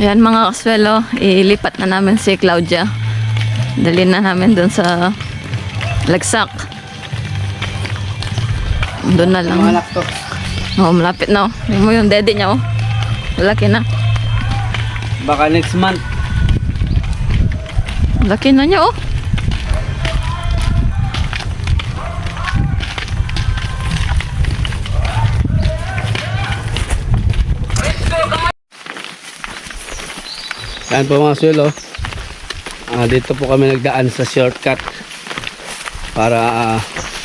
Yan mga kaswelo, ilipat na namin si Claudia. Dali na namin doon sa lagsak. Doon na lang. Mga anak to. Oh, malapit na. Oh. Tingnan mo yung dede niya. Oh. Laki na. Baka next month. Laki na niya. Oh. Yan po mga suelo. Ah, dito po kami nagdaan sa shortcut para ah,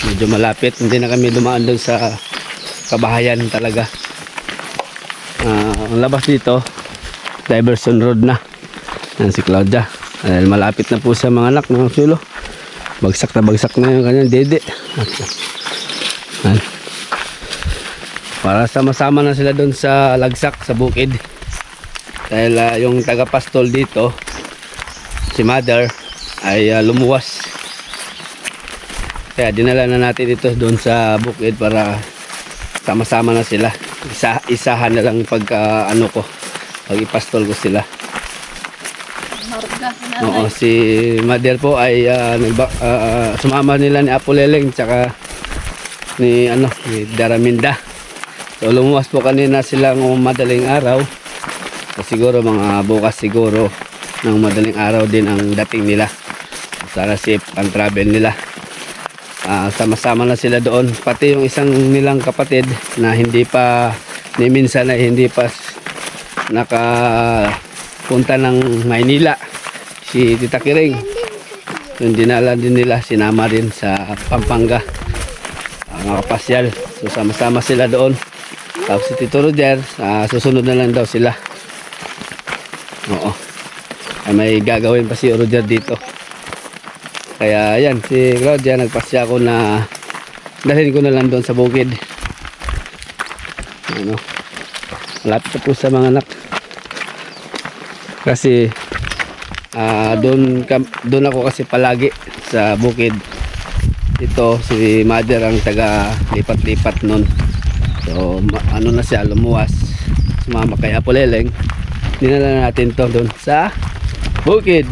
medyo malapit. Hindi na kami dumaan doon sa kabahayan talaga. Ah, ang labas dito, diversion road na. Yan si Claudia. Dahil malapit na po sa mga anak mga suelo. Bagsak na bagsak na yung kanyang dede. Para sama-sama na sila doon sa lagsak sa bukid. Dahil ah, yung taga-pastol dito, si mother, ay ah, lumuwas. Kaya dinala na natin ito doon sa bukid para sama-sama na sila. Isa, isahan na lang pagka ano ko, pag ipastol ko sila. Oo, si mother po ay nagba, ah, sumama nila ni Apo Leleng tsaka ni ano, ni Daraminda. So lumuwas po kanina silang madaling araw. So, siguro mga bukas siguro ng madaling araw din ang dating nila. Sana safe ang travel nila. Ah, sama-sama na sila doon. Pati yung isang nilang kapatid na hindi pa ni minsan ay hindi pa nakapunta ng Maynila. Si Tita Kiring. Yung dinala din nila, sinama din sa Pampanga. Ang kapasyal. So sama-sama sila doon. Tapos si Tito Roger, ah, susunod na lang daw sila. Oo. Ay, may gagawin pa si Roger dito. Kaya yan, si Claudia nagpasya ako na dalhin ko na lang doon sa bukid. Ano? Malapit na po sa mga anak. Kasi ah doon doon ako kasi palagi sa bukid. Ito si mother ang taga lipat-lipat noon. So ano na siya lumuwas. Sumama kay Apoleleng. Dinala natin to doon sa bukid.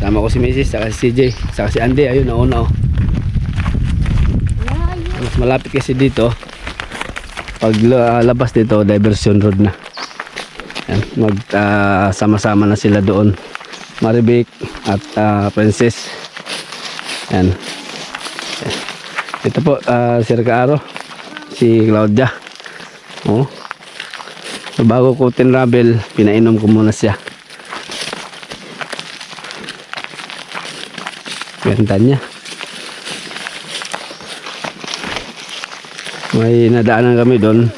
Tama ko si Mrs. saka si CJ, saka si Andy, ayun nauna oh. Mas malapit kasi dito. Pag la- labas dito, diversion road na. Yan, mag ah, sama-sama na sila doon. Maribik at ah, Princess. Yan. Ito po, uh, Sir Kaaro. Si Claudia. Oh. So, bago ko tinravel, pinainom ko muna siya. Ganda niya. May nadaanan kami doon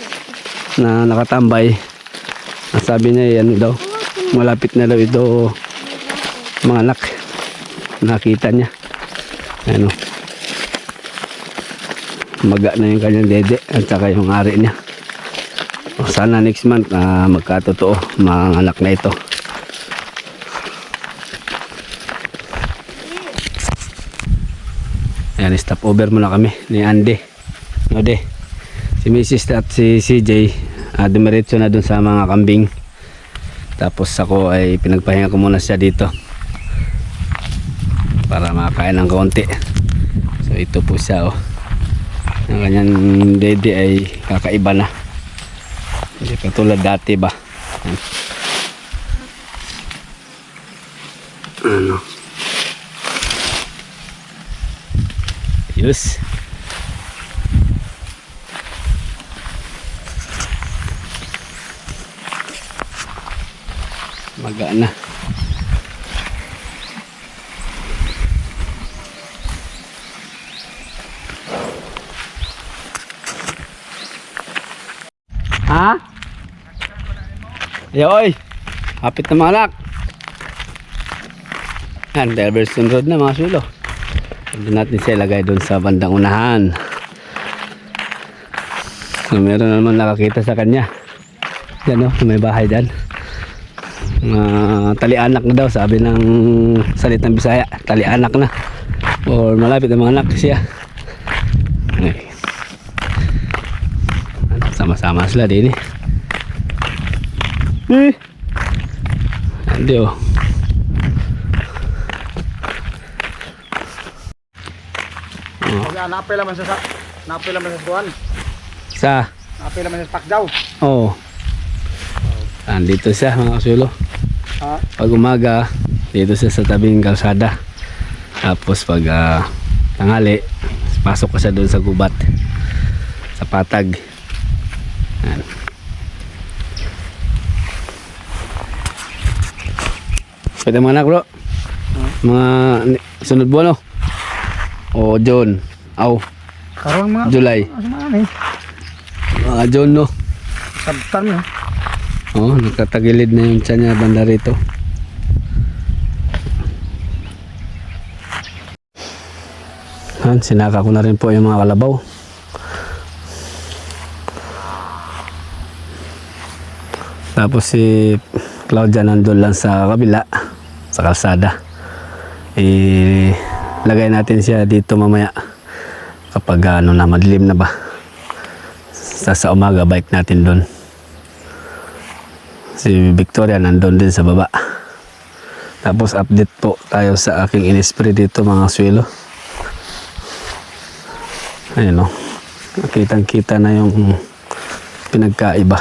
na nakatambay. Sabi niya yan daw, malapit na daw ito mga anak. Nakita niya. Ano. Maga na yung kanyang dede at saka yung ari niya. Sana next month na magkatotoo mga anak na ito. Ayan, stop over muna kami ni Andy. O de, si Mrs. at si CJ, uh, dumiretso na dun sa mga kambing. Tapos ako ay pinagpahinga ko muna siya dito. Para makakain ng kaunti. So ito po siya oh. Ang kanyang dede ay kakaiba na. Hindi katulad dati ba. Ano? Yes. Maga na. Ha? Yoy. Hapit na mga anak. Yan, Diverson Road na mga sulo. Doon natin siya ilagay doon sa bandang unahan. So, meron na naman nakakita sa kanya. Yan o, may bahay dyan. Uh, talianak na daw, sabi ng salitang Bisaya. Talianak na. Or malapit na mga anak siya. Sama-sama sila din eh. Eh. Hindi oh. Kaya napil naman sa napil naman sa suwan. Sa Napil naman sa pakdaw. Oh. Andito siya mga kasulo. Ha? Pag umaga, dito siya sa tabing kalsada. Tapos pag ah, tanghali, pasok ka siya doon sa gubat. Sa patag. Yan. Pwede mga anak bro. Mga sunod buwan no? O John. Aw, Karon mga July. Mga John no. Sabtan mo. Oh, nagtatagilid na yung tiyan niya banda rito. Han, sinaka ko na rin po yung mga kalabaw. Tapos si Claudia nandun lang sa kabila, sa kalsada. Eh, lagay natin siya dito mamaya kapag ano na, madilim na ba. Sa, sa umaga, bike natin doon. Si Victoria nandun din sa baba. Tapos update po tayo sa aking inispray dito mga swelo. Ayun o. Nakitang kita na yung pinagkaiba.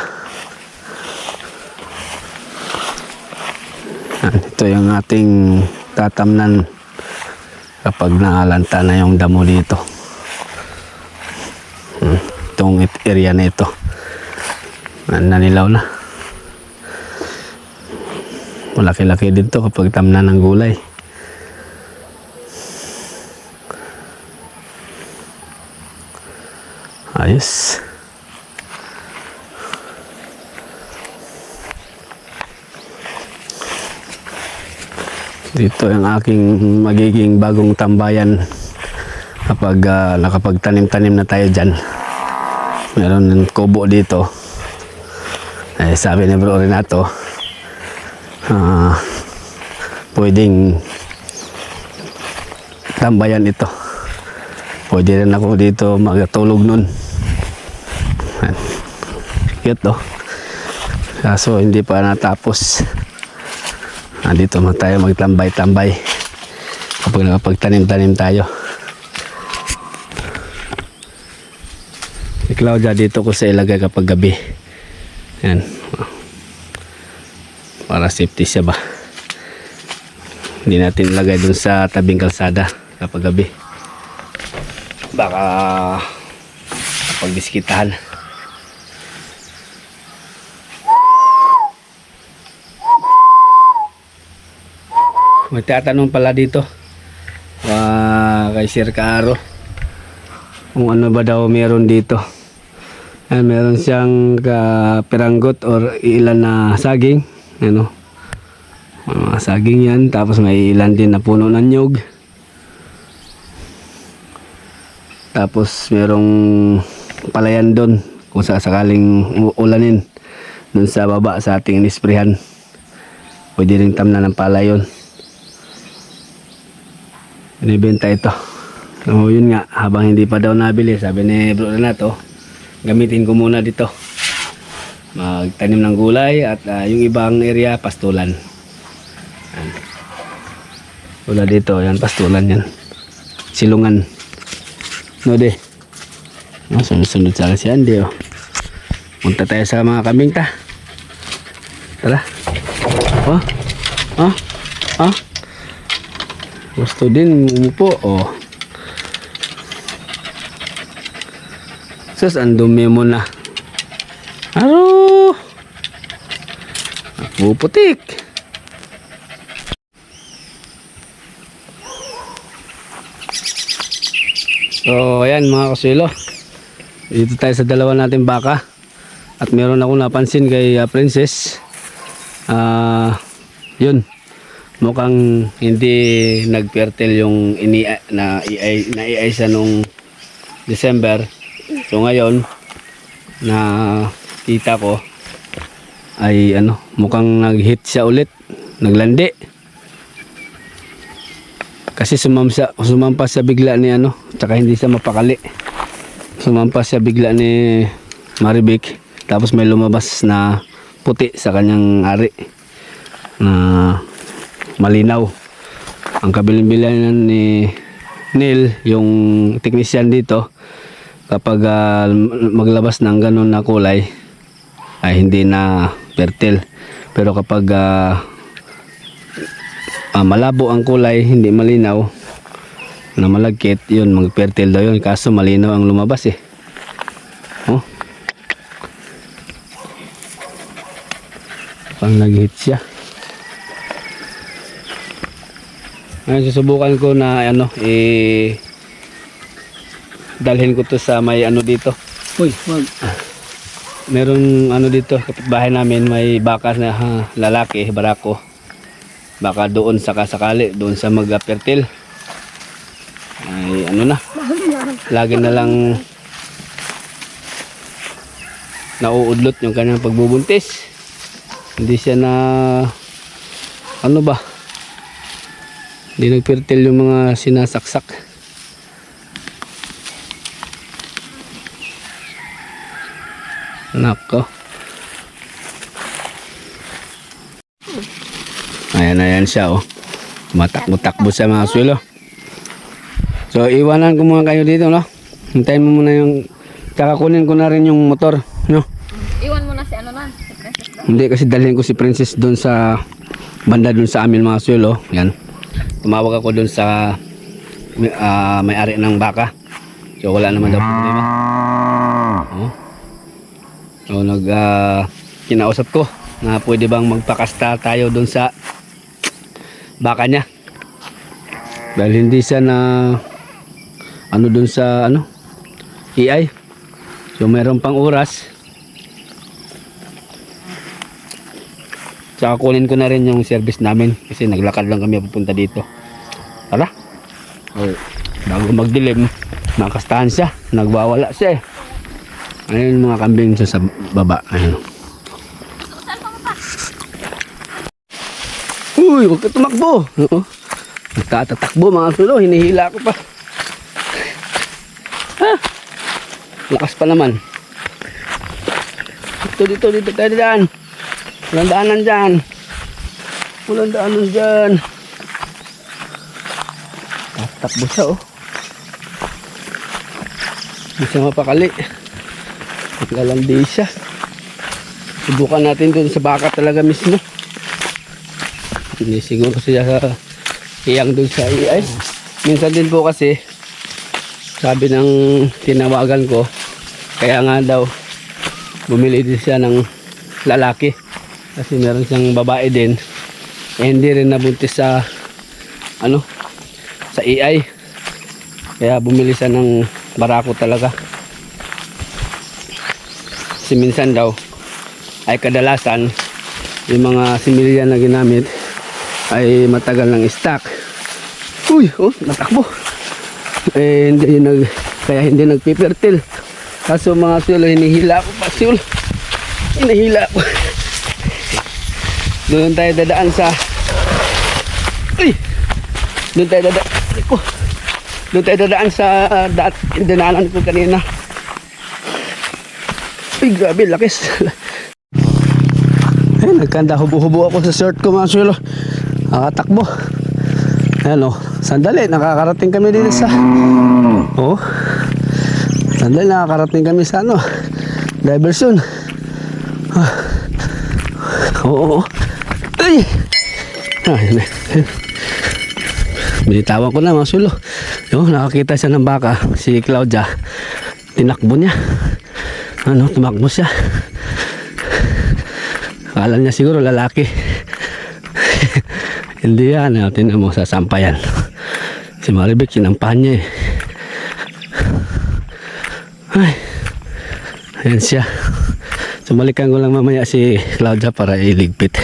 Yan, Ito yung ating tatamnan kapag naalanta na yung damo dito. Hmm, Itong it- area na ito. Nanilaw na. Malaki-laki din to kapag tamnan ng gulay. Ayos. Dito yung aking magiging bagong tambayan kapag ah, nakapagtanim-tanim na tayo dyan. Meron ng kubo dito. Eh, sabi ni Bro Renato, ah, pwedeng tambayan ito. Pwede rin ako dito magatulog nun. Cute to. Kaso hindi pa natapos. Nandito mo tayo magtambay-tambay kapag nakapagtanim-tanim tayo. Si Claudia dito ko sa ilagay kapag gabi. Yan. Para safety siya ba. Hindi natin ilagay dun sa tabing kalsada kapag gabi. Baka pagbiskitahan. May tatanong pala dito. Ah, kay Sir Caro. Kung ano ba daw meron dito. Ayan, meron siyang kapiranggot or ilan na saging. Ano? Mga saging yan. Tapos may ilan din na puno ng nyog. Tapos merong palayan doon kung sa sakaling ulanin doon sa baba sa ating inisprehan. Pwede rin tamna ng pala yun. Binibenta ito. So yun nga, habang hindi pa daw nabili, sabi ni bro Renato, gamitin ko muna dito. Magtanim ng gulay at ah, yung ibang area, pastulan. Yan. Wala dito, yan, pastulan yan. Silungan. No, de. No, sunod-sunod sa si Andy, oh. Punta tayo sa mga kambing ta. Tara. Oh. Oh. Oh. Gusto din umupo, oh. Sus, ang dumi mo na. Aro! Puputik. So, ayan mga kasilo. Dito tayo sa dalawa natin baka. At meron akong napansin kay ah, Princess. Ah, yun. Mukhang hindi nagfertile yung ini na iay na iay siya nung December. So ngayon na kita ko ay ano, mukhang nag-hit siya ulit. Naglandi. Kasi sumamsa, sumampas sa bigla ni ano, tsaka hindi siya mapakali. sumampas siya bigla ni Maribik tapos may lumabas na puti sa kanyang ari na malinaw. Ang kabilin-bilan ni Neil yung technician dito kapag ah, maglabas ng ganun na kulay ay hindi na fertile. Pero kapag ah, ah, malabo ang kulay hindi malinaw na malagkit yun mag-fertile daw yun. Kaso malinaw ang lumabas eh. Oh. Pang nag-hit siya ngayon susubukan ko na ano eh dalhin ko to sa may ano dito. Uy wag. Meron ano dito kapitbahay namin may baka na ha, lalaki barako. Baka doon sakasakali doon sa mag-fertile ay ano na. Lagi na lang nauudlot yung kanyang pagbubuntis. Hindi siya na ano ba hindi nagfertile yung mga sinasaksak nako ayan ayan siya oh matakbo-takbo sa mga swelo So iwanan ko muna kayo dito no. Hintayin mo muna yung tsaka kunin ko na rin yung motor, no. Iwan mo na si ano na, si Princess. Hindi kasi dalhin ko si Princess doon sa banda doon sa amin mga suelo. Yan. Tumawag ako doon sa ah, may-ari ng baka. So wala naman daw problema. Oh. So nag ah, kinausap ko na pwede bang magpakasta tayo doon sa baka niya. Dahil hindi siya na ano doon sa ano AI. So mayroon pang oras. Tsaka kunin ko na rin yung service namin kasi naglakad lang kami papunta dito. Tara. Oh, bago magdilim, makastahan siya. Nagbawala siya eh. Ayun mga kambing sa, baba. Ayun. Uy, huwag ka tumakbo. Oo. Nagtatatakbo mga sulo. Hinihila ko pa. Ha? Lakas pa naman. Dito, dito, dito tayo dyan. Walang daanan dyan. Walang daanan dyan. Tatakbo siya oh. Hindi siya mapakali. Naglalandi siya. Subukan natin dun sa baka talaga mismo. Hindi siguro siya sa iyang dun sa AI. Minsan din po kasi sabi ng tinawagan ko kaya nga daw bumili din siya ng lalaki kasi meron siyang babae din. Eh, hindi rin nabuntis sa ano sa AI kaya bumili siya ng barako talaga. Kasi minsan daw ay kadalasan yung mga similya na ginamit ay matagal ng stock. Uy oh natakbo. Eh hindi nag kaya hindi nagpipertil. Kaso mga sulo hinihila ko pa sulo hinihila ko doon tayo dadaan sa uy doon tayo dadaan ko doon tayo dadaan sa uh, daat dinanan ko kanina uy grabe lakis eh nagkanda hubo-hubo ako sa shirt ko mga sulo nakatakbo Ayan o, sandali, nakakarating kami dito sa... Oh, sandali, nakakarating kami sa ano, diversion. Ah. Oo, oo. Ay! Ah, yun na. Binitawan ko na mga sulo. Yo, nakakita siya ng baka, si Claudia. Tinakbo niya. Ano, tumakbo siya. Akala niya siguro lalaki. Hindi yan. Tinan mo sa sampayan. Si Maribek, sinampahan niya eh. Ay. Ayan siya. Sumalikan ko lang mamaya si Claudia para iligpit.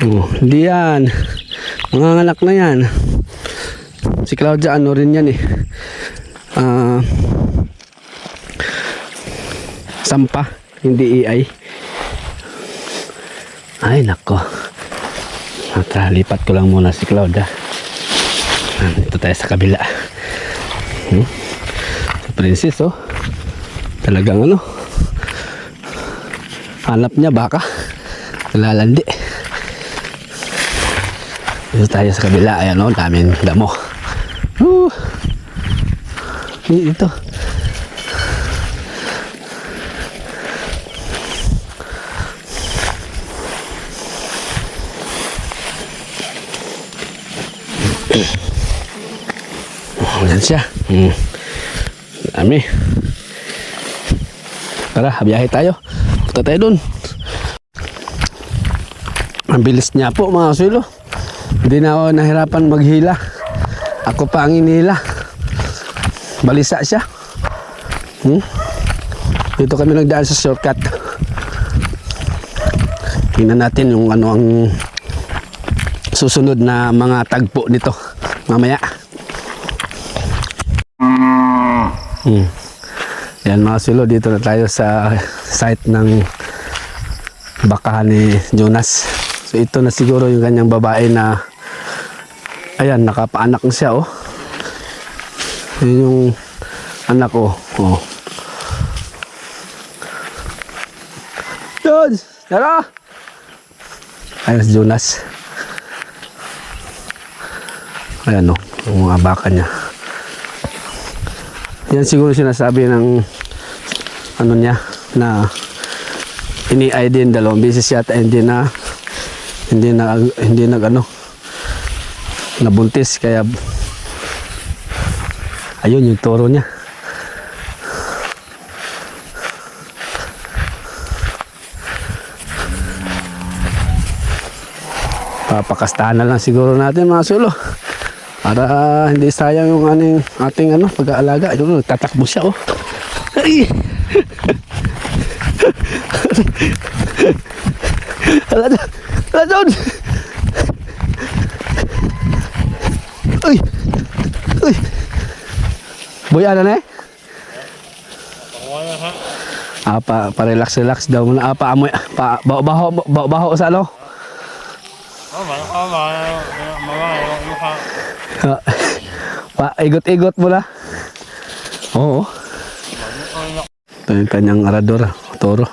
Oh, hindi yan. Mga anak na yan. Si Claudia ano rin yan eh. Ah... sampa, hindi AI. Ay, nako. Nakalipat ko lang muna si Claudia. Dito tayo sa kabila. Hmm? Princess, oh. Talagang ano. Hanap niya baka. Lalandi. Dito tayo sa kabila. Ayan, oh. Daming damo. Woo! Dito. Ayan siya. Hmm. Dami. Tara, biyahe tayo. Punta tayo dun. Ang bilis niya po mga sulo. Hindi na ako nahirapan maghila. Ako pa ang inihila. Balisa siya. Hmm? Dito kami nagdaan sa shortcut. Tingnan natin yung ano ang susunod na mga tagpo nito mamaya. Hmm. Yan mga sulo, dito na tayo sa site ng bakahan ni Jonas. So ito na siguro yung kanyang babae na ayan, nakapaanak na siya oh. Yun yung anak ko. Oh. Jones! Tara! Ayan si Jonas. Ayan o, yung mga baka niya. Yan siguro sinasabi ng ano niya na ini-ID din dalawang beses yata hindi na hindi na hindi nag ano nabuntis kaya ayun yung toro niya papakastahan na lang siguro natin mga sulo para hindi sayang yung aning ating ano pag-aalaga yun tatakbo siya oh ay! Hala doon! Uy! Uy! Boy, ano na eh? Ah, pa, pa relax relax daw muna. Ah, pa amoy, pa baho baho baho, baho sa ano? Ah, pa igot-igot muna. Oo. Ito yung kanyang arador, toro.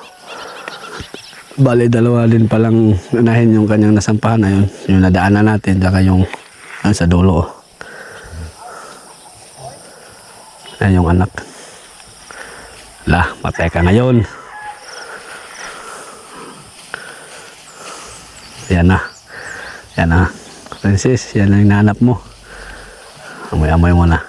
Bale, dalawa din palang unahin yung kanyang nasampahan na yun. Yung nadaanan natin, saka yung yung sa dulo. oh. Ayan yung anak. La, patay ka ngayon. Yan na. Yan na. Princess, yan ang nanap mo. Amoy-amoy mo na.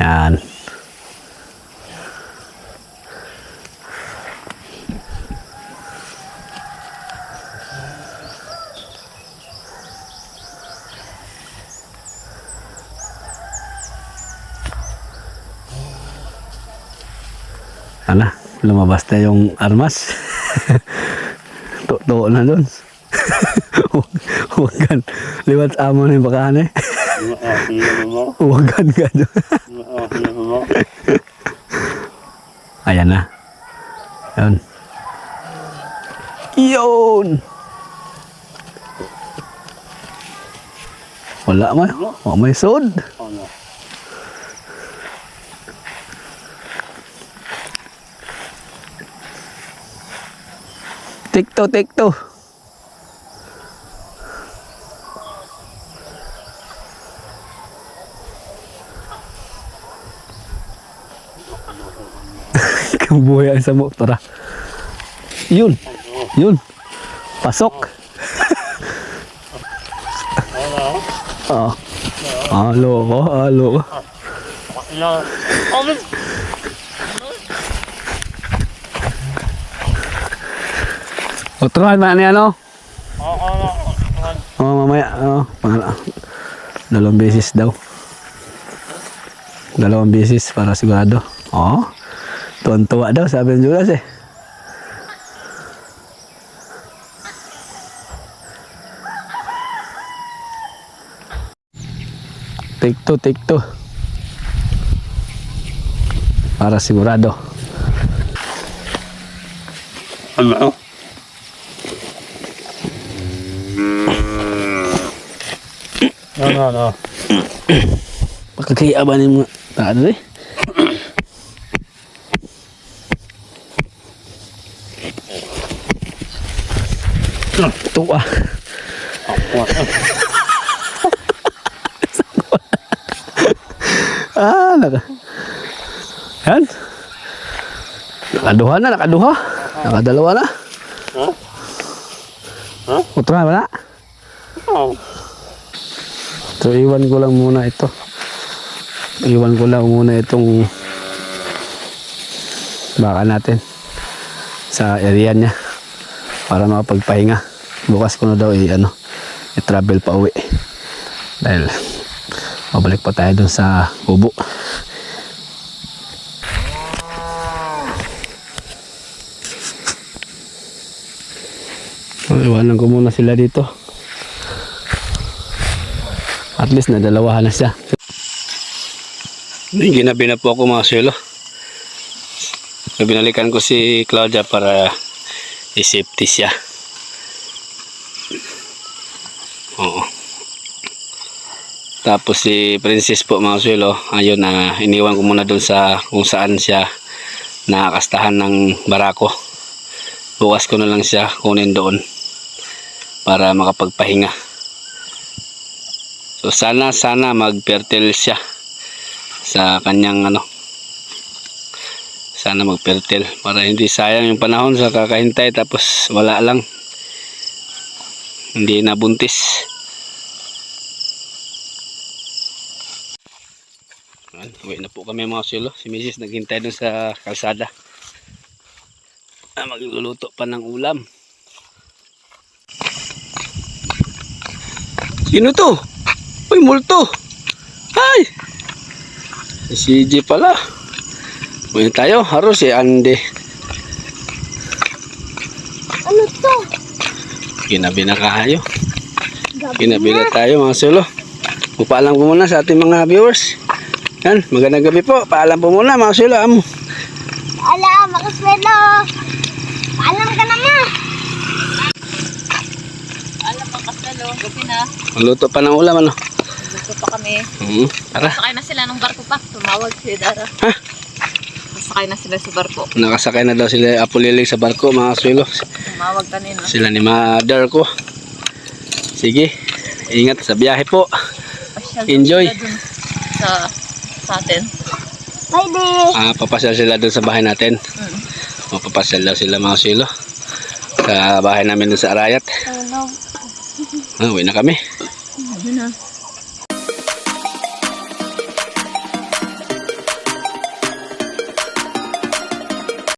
Yan. Ano? Lumabas na yung armas. Totoo na doon. Huwagan. Liwat amo na yung bakahan eh. Huwagan ka doon. Ayan na. Yun. Yun! Wala mo. Wala may sod. Tikto, tikto. Kabuhay ang sa motor ah. Yun. Yun. Pasok. Oo. Halo ko, halo ko. Otrohan ba niya no? Oo, mamaya. Oo, para, dalawang beses daw. Dalawang beses para sigurado. Oo. Tuwan-tuwa daw, sabi ng Julas eh. Take two, take two. Para sigurado. Ano? Ano, ano. Pagkakayabanin mo. Ano eh? Ito ah. ah, naka. Yan. Nakaduha na, nakaduha. Nakadalawa na. Ha? Ha? Utra ba na? Oh. So, iwan ko lang muna ito. Iwan ko lang muna itong baka natin sa area niya para makapagpahinga. Bukas ko na daw i ano, i-travel pa uwi. Dahil mabalik pa tayo dun sa kubo. Iwanan ko muna sila dito. At least nadalawahan na siya. Ginabi na po ako mga silo. Binalikan ko si Claudia para i-safety siya. Oo. Tapos si Princess po mga silo, ayun na iniwan ko muna doon sa kung saan siya nakakastahan ng barako. Bukas ko na lang siya kunin doon para makapagpahinga. So sana sana mag-fertile siya sa kanyang ano. Sana mag-fertile para hindi sayang yung panahon sa kakahintay tapos wala lang. Hindi nabuntis. Uwi na po kami mga silo. Si Mrs. naghintay dun sa kalsada. Ah, magluluto pa ng ulam. Sino to? Uy, multo. Ay! Si CJ pala. Uy tayo, haro si Ande. Ano to? Ginabi na kayo. Ginabi na tayo mga solo. Paalam po muna sa ating mga viewers. Yan, magandang gabi po. Paalam po muna mga solo. Amo. Ala, makaswelo. Paalam ka na nga. Alam mo, kasalo, gabi na. Maluto pa ng ulam ano. Pa kami. Hmm, tara. Sakay na sila ng barko pa. Tumawag si Dara. Ha? Sakay na sila sa barko. Nakasakay na daw sila apulilig sa barko mga solo. Tumawag kanina. Sila ni mother ko. Sige. Ingat sa biyahe po. Pasyal Enjoy. dun Sa, sa atin. Pwede. Ah, papasyal sila doon sa bahay natin. Mm. Mapapasyal daw sila mga silo. Sa bahay namin doon sa Arayat. Ano? Ah, uwi na kami. Gabi na.